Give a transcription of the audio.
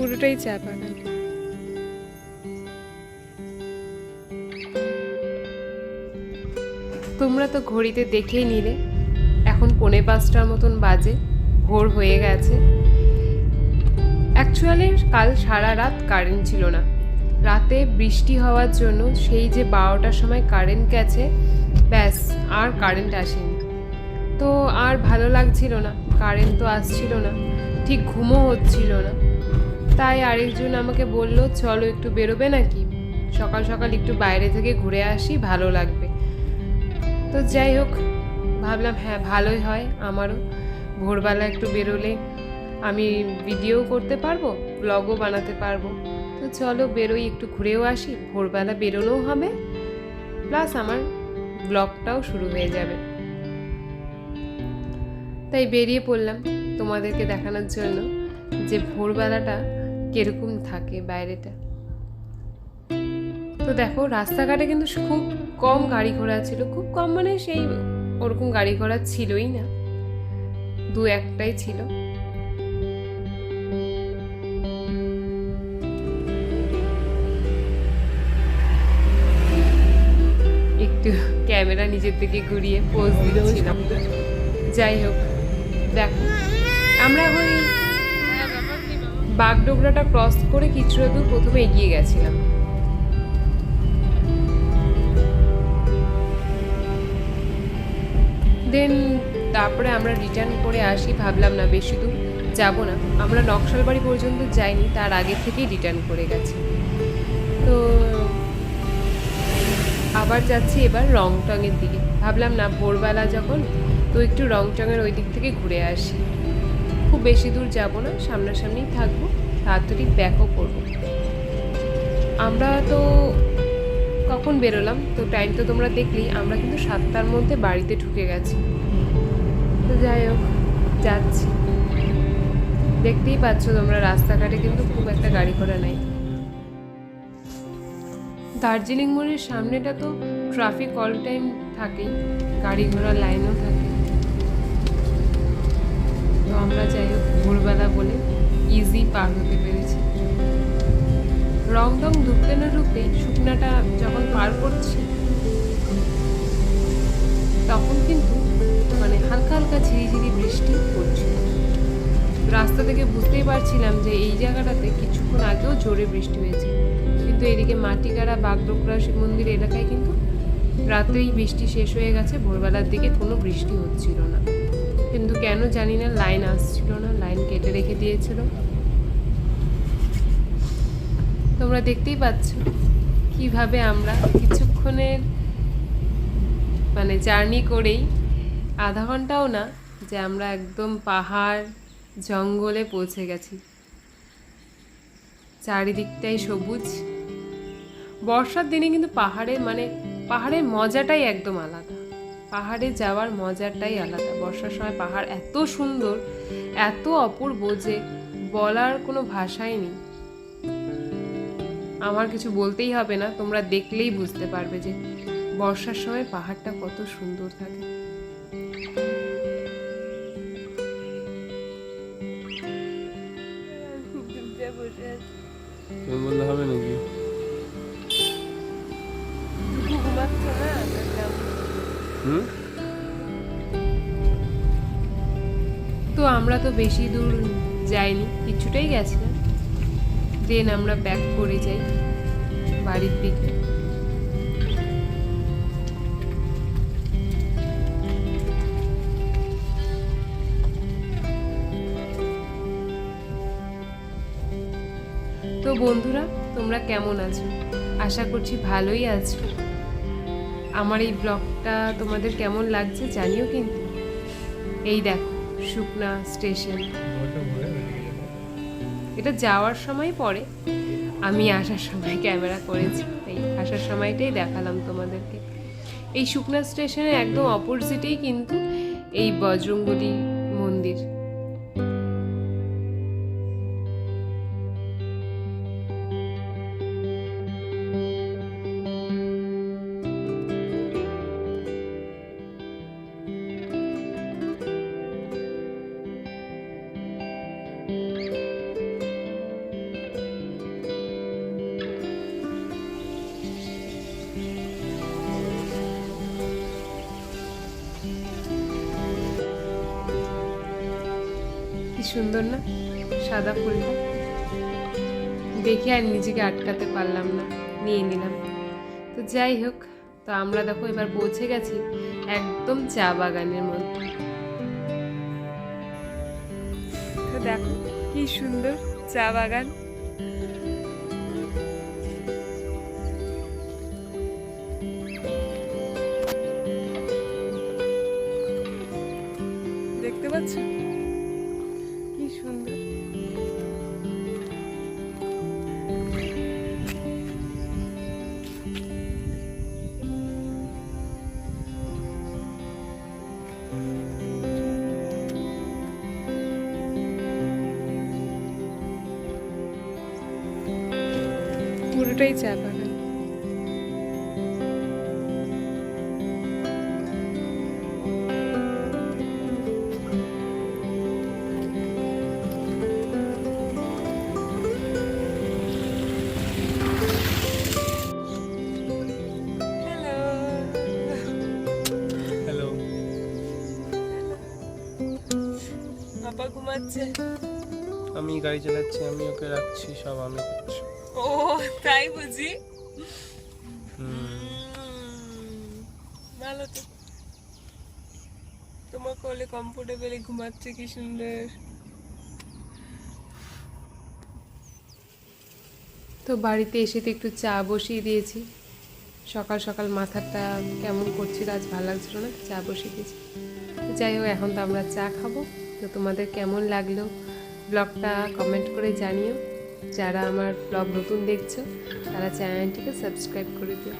পুরোটাই চা বাগান তোমরা তো ঘড়িতে দেখেই নিলে। এখন পৌনে পাঁচটার মতন বাজে, ভোর হয়ে গেছে। অ্যাকচুয়ালি কাল সারা রাত কারেন্ট ছিল না। রাতে বৃষ্টি হওয়ার জন্য সেই যে বারোটার সময় কারেন্ট গেছে, ব্যাস, আর কারেন্ট আসেনি। তো আর ভালো লাগছিল না কারেন্ট তো আসছিল না, ঠিক ঘুমও হচ্ছিল না। তাই আরেকজন আমাকে বলল, চলো একটু বেরোবে নাকি? সকাল সকাল একটু বাইরে থেকে ঘুরে আসি, ভালো লাগবে। তো যাই হোক, ভাবলাম হ্যাঁ ভালোই হয় আমারও। ভোরবেলা একটু বেরোলে আমি ভিডিও করতে পারব ব্লগও বানাতে পারব। তো চলো বেরোই, একটু ঘুরেও আসি, ভোরবেলা বেরোনোও হবে প্লাস আমার ব্লগটাও শুরু হয়ে যাবে। তাই বেরিয়ে পড়লাম তোমাদেরকে দেখানোর জন্য যে ভোরবেলাটা কীরকম থাকে বাইরেটা? তো দেখো, রাস্তাঘাটে কিন্তু খুব কম গাড়ি ঘোড়া ছিল। খুব কম মানে সেই ওরকম গাড়ি ঘোড়া ছিলই না। দু একটাই ছিল। একটু ক্যামেরা নিজের দিকে ঘুরিয়ে পোজ দিচ্ছিলাম। যাই হোক, দেখো, আমরা ওই বাগডোগরাটা ক্রস করে কিছুটা দূর প্রথমে এগিয়ে গেছিলাম। দেন তারপরে আমরা রিটার্ন করে আসি, ভাবলাম, না, বেশি দূর যাব না। আমরা নকশাল বাড়ি পর্যন্ত যাইনি, তার আগে থেকেই রিটার্ন করে গেছি। তো আবার যাচ্ছি এবার রংটংয়ের দিকে। ভাবলাম, না, ভোরবেলা যখন, তো একটু রংটংয়ের ওই দিক থেকে ঘুরে আসি। খুব বেশি দূর যাব না সামনাসামনি থাকব, তাড়াতাড়ি ব্যাকও করব। আমরা তো কখন বেরোলাম? তো টাইম তো তোমরা দেখলেই, আমরা কিন্তু সাতটার মধ্যে বাড়িতে ঢুকে গেছি। তো যাই হোক, যাচ্ছি। দেখতেই পাচ্ছ তোমরা, রাস্তাঘাটে কিন্তু খুব একটা গাড়ি ঘোড়া নাই। দার্জিলিং মোড়ের সামনেটা তো ট্রাফিক অল টাইম থাকেই, গাড়ি ঘোড়ার লাইনও থাকে। আমরা যাই হোক, ভোরবেলা বলে ইজি পার হতে পেরেছি। রং রং ঢুকতে না ঢুকতেই শুকনাটা যখন পার করছি, তখন কিন্তু মানে হালকা হালকা ঝিরিঝিরি বৃষ্টি পড়ছিল রাস্তা থেকে বুঝতেই পারছিলাম যে এই জায়গাটাতে কিছুক্ষণ আগেও জোরে বৃষ্টি হয়েছে। কিন্তু এদিকে মাটিগাড়া বাগডোগরা শিব মন্দির এলাকায় কিন্তু রাতেই বৃষ্টি শেষ হয়ে গেছে, ভোরবেলার দিকে কোনো বৃষ্টি হচ্ছিল না। কিন্তু কেন জানি না, লাইন আসছিল না, লাইন কেটে রেখে দিয়েছিল। তোমরা দেখতেই পাচ্ছ কীভাবে আমরা কিছুক্ষণের মানে জার্নি করেই, আধা ঘন্টাও না, যে আমরা একদম পাহাড় জঙ্গলে পৌঁছে গেছি। চারিদিকটাই সবুজ। বর্ষার দিনে কিন্তু পাহাড়ে মানে পাহাড়ের মজাটাই একদম আলাদা। পাহাড়ে যাওয়ার মজাটাই আলাদা। বর্ষার সময় পাহাড় এত সুন্দর এত অপূর্ব যে বলার কোনো ভাষাই নেই। আমার কিছু বলতেই হবে না তোমরা দেখলেই বুঝতে পারবে যে বর্ষার সময় পাহাড়টা কত সুন্দর থাকে। তুমি তো আমরা তো বেশি দূর যাইনি কিছুটাই গেছিলাম দেন আমরা ব্যাক করে যাই বাড়ির দিকে। তো বন্ধুরা, তোমরা কেমন আছো? আশা করছি ভালোই আছো। আমার এই ব্লগটা তোমাদের কেমন লাগছে জানিও কিন্তু। এই দেখো, শুকনা স্টেশন। এটা যাওয়ার সময় পরে আমি আসার সময় ক্যামেরা করেছি এই আসার সময়টাই দেখালাম তোমাদেরকে। এই শুকনা স্টেশনের একদম অপোজিটেই কিন্তু এই বজরঙ্গলি মন্দির। সুন্দর না? সাদা ফুলটা। দেখে আর নিজেকে আটকাতে পারলাম না। নিয়ে নিলাম। তো যাই হোক, তো আমরা দেখো এবার পৌঁছে গেছি একদম চা বাগানের মধ্যে। তো দেখো কি সুন্দর চা বাগান। দেখতে পাচ্ছ? পুরোটাই চা বাগান আমি গাড়ি চালাচ্ছি আমি ওকে রাখছি সব আমি করছি। ও তাই বুঝি? ভালো তো। তোমার কোলে কমফোর্টেবলি ঘুমাচ্ছে কি সুন্দর? তো বাড়িতে এসে তো একটু চা বসিয়ে দিয়েছি। সকাল সকাল মাথাটা কেমন করছিল আজ ভালো লাগছিল না চা বসিয়ে দিয়েছি। যাই হোক এখন তো আমরা চা খাব। তো তোমাদের কেমন লাগল? ব্লগটা কমেন্ট করে জানিও। যারা আমার ব্লগ নতুন দেখছ তারা চ্যানেলটিকে সাবস্ক্রাইব করে দিও।